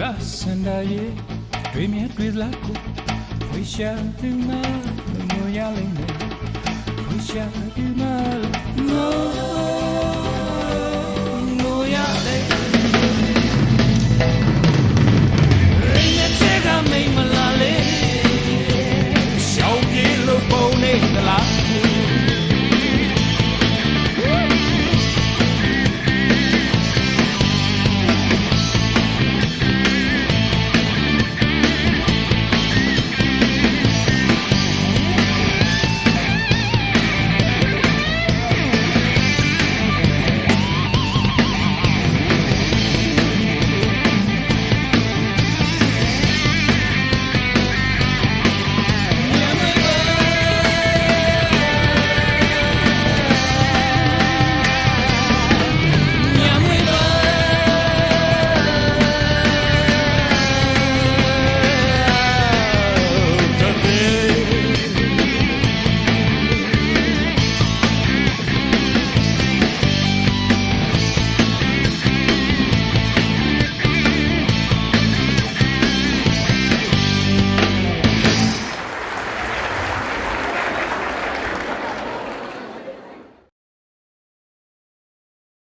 လာစန္ဒရေတွေ့မြဲတွေ့လာကိုဝိရှာသူမမရလိမ့်မယ်ဝိရှာသူမမောမရလိမ့်ရင်းရဲ့ချက်ကမိတ်မလာလေရှောင်းပြေလို့ပုံနေသလား